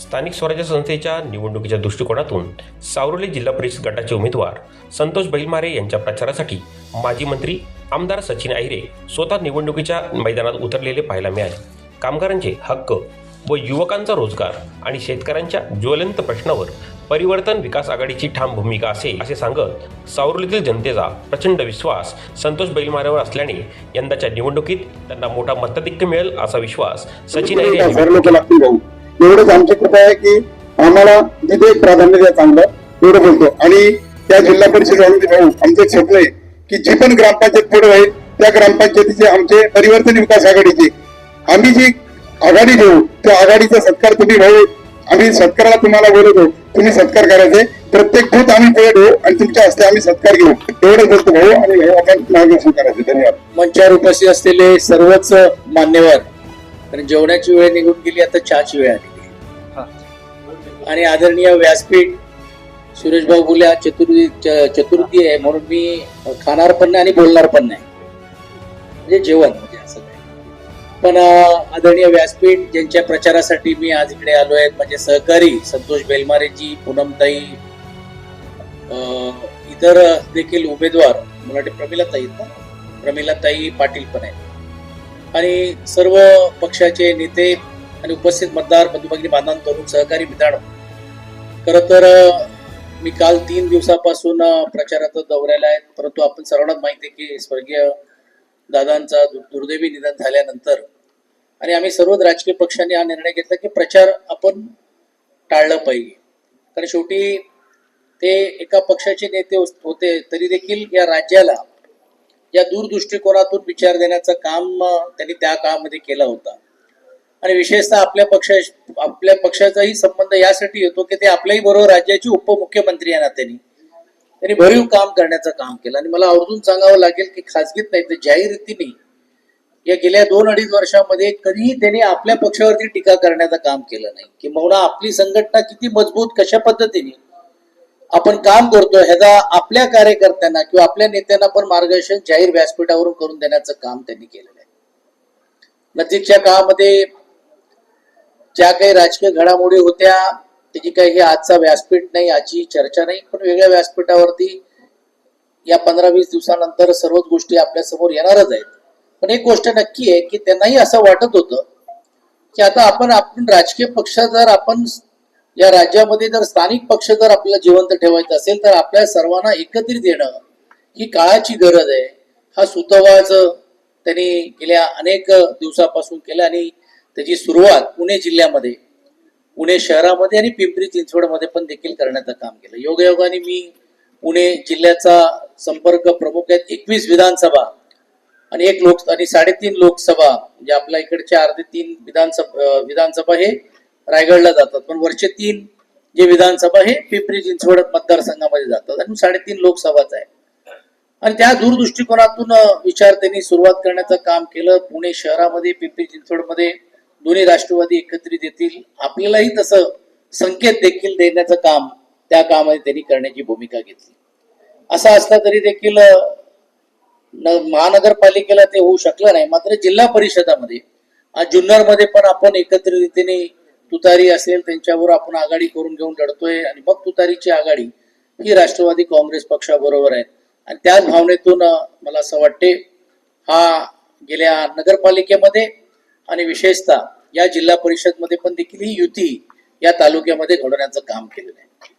स्थानिक स्वराज्य संस्थेच्या निवडणुकीच्या दृष्टिकोनातून सावरोली जिल्हा परिषद गटाचे उमेदवार संतोष बैलमारे यांच्या प्रचारासाठी माजी मंत्री आमदार सचिन आहिरे स्वतः निवडणुकीच्या मैदानात उतरलेले पाहायला मिळाले. कामगारांचे हक्क व युवकांचा रोजगार आणि शेतकऱ्यांच्या ज्वलंत प्रश्नावर परिवर्तन विकास आघाडीची ठाम भूमिका असेल असे सांगत सावरोलीतील जनतेचा प्रचंड विश्वास संतोष बैलमारेवर असल्याने यंदाच्या निवडणुकीत त्यांना मोठा मताधिक्य मिळेल असा विश्वास सचिन आहिरे यांनी एवढंच आमची कृपा आहे की आम्हाला जिथे प्राधान्य द्या चांगलं एवढं बोलतो. आणि त्या जिल्हा परिषद भाऊ आमचं स्वप्न आहे की जी पण ग्रामपंचायत पुढे राहील त्या ग्रामपंचायतीचे आमचे परिवर्तन विकास आघाडीचे. आम्ही जी आघाडी घेऊ त्या आघाडीचा सत्कार तुम्ही भाऊ आम्ही सत्काराला तुम्हाला बोलवतो तुम्ही सत्कार करायचे. प्रत्येक बूथ आम्ही पुढे ठेवू आणि तुमच्या हस्ते आम्ही सत्कार घेऊ. एवढं बोलतो भाऊ आणि भाऊ आपण मार्गदर्शन करायचे. धन्यवाद. मंचावर उपस्थित असलेले सर्वच मान्यवर कारण जेवणाची वेळ निघून गेली आता चहाची वेळ आली. आणि आदरणीय व्यासपीठ सुरेश भाऊ बोल्या चतुर्थी च- चतुर्थी आहे म्हणून मी खाणार पण नाही आणि बोलणार पण नाही. म्हणजे जेवण म्हणजे असं काय पण आदरणीय व्यासपीठ ज्यांच्या प्रचारासाठी मी आज इकडे आलो आहे माझे सहकारी संतोष बेलमारेजी पूनमताई अं, इतर देखील उमेदवार मला वाटते प्रमिलाताई ना? प्रमिलाताई पाटील पण आहेत. आणि सर्व पक्षाचे नेते आणि उपस्थित मतदार बंधुभगिनी भगिनी तरुण सहकारी मित्रांनो खरं तर मी काल तीन दिवसापासून प्रचाराचा दौऱ्याला आहे. परंतु आपण सर्वांनाच माहिती आहे की स्वर्गीय दादांचा दुर्दैवी निधन झाल्यानंतर आणि आम्ही सर्वच राजकीय पक्षांनी हा निर्णय घेतला की प्रचार आपण टाळलं पाहिजे. कारण शेवटी ते एका पक्षाचे नेते होते तरी देखील या राज्याला या दूरदृष्टिकोनातून विचार देण्याचं काम त्यांनी त्या काळामध्ये केला होता. आणि विशेषतः आपल्या पक्षा आपल्या पक्षाचाही संबंध यासाठी येतो की ते आपल्याही बरोबर राज्याचे उपमुख्यमंत्री या नात्याने त्यांनी. भरीव काम करण्याचं काम केलं. आणि मला आवर्जून सांगावं लागेल की खासगीत नाही तर जाहीर रीतीने या गेल्या दोन अडीच वर्षामध्ये कधीही त्यांनी आपल्या पक्षावरती टीका करण्याचं काम केलं नाही. किंवा आपली संघटना किती मजबूत कशा पद्धतीने आपण काम करतो ह्याचा आपल्या कार्यकर्त्यांना किंवा आपल्या नेत्यांना पण मार्गदर्शन जाहीर व्यासपीठावरून करून देण्याचं काम त्यांनी केलेलं आहे. नजीकच्या काळामध्ये ज्या काही राजकीय घडामोडी होत्या त्याची काही हे आजचा व्यासपीठ नाही आजची चर्चा नाही पण वेगळ्या व्यासपीठावरती या पंधरा वीस दिवसानंतर सर्वच गोष्टी आपल्यासमोर येणारच आहेत. पण एक गोष्ट नक्की आहे की त्यांनाही असं वाटत होतं की आता आपण आपण राजकीय पक्ष जर आपण या राज्यामध्ये जर स्थानिक पक्ष जर आपल्याला जिवंत ठेवायचं असेल तर आपल्या सर्वांना एकत्रित येणं ही काळाची गरज आहे. हा सुतवाच त्यांनी गेल्या अनेक दिवसापासून केला आणि त्याची सुरुवात पुणे जिल्ह्यामध्ये पुणे शहरामध्ये आणि पिंपरी चिंचवडमध्ये पण देखील करण्याचं काम केलं. योगायोगाने मी पुणे जिल्ह्याचा संपर्क प्रमुख आहेत. एकवीस विधानसभा आणि एक लोक आणि साडेतीन लोकसभा म्हणजे आपल्या इकडच्या अर्धे तीन विधानसभा विधानसभा हे रायगडला जातात. पण वरचे तीन जे विधानसभा हे पिंपरी चिंचवड मतदारसंघामध्ये जातात. आणि साडेतीन लोकसभाच आहे. आणि त्या दूरदृष्टिकोनातून विचार त्यांनी सुरुवात करण्याचं काम केलं. पुणे शहरामध्ये पिंपरी चिंचवडमध्ये दोन्ही राष्ट्रवादी एकत्रित येतील. आपल्यालाही तसं संकेत देखील देण्याचं काम त्या कामामध्ये त्यांनी करण्याची भूमिका घेतली. असं असलं तरी देखील महानगरपालिकेला ते होऊ शकलं नाही. मात्र जिल्हा परिषदामध्ये जुन्नरमध्ये पण आपण एकत्रित रीतीने तुतारी असेल त्यांच्यावर आपण आघाडी करून घेऊन लढतोय. आणि मग तुतारीची आघाडी ही राष्ट्रवादी काँग्रेस पक्षाबरोबर आहे. आणि त्याच भावनेतून मला असं वाटते हा गेल्या नगरपालिकेमध्ये आणि विशेषतः या जिल्हा परिषदमध्ये पण देखील ही युती या तालुक्यामध्ये घडवण्याचं काम केलेलं आहे.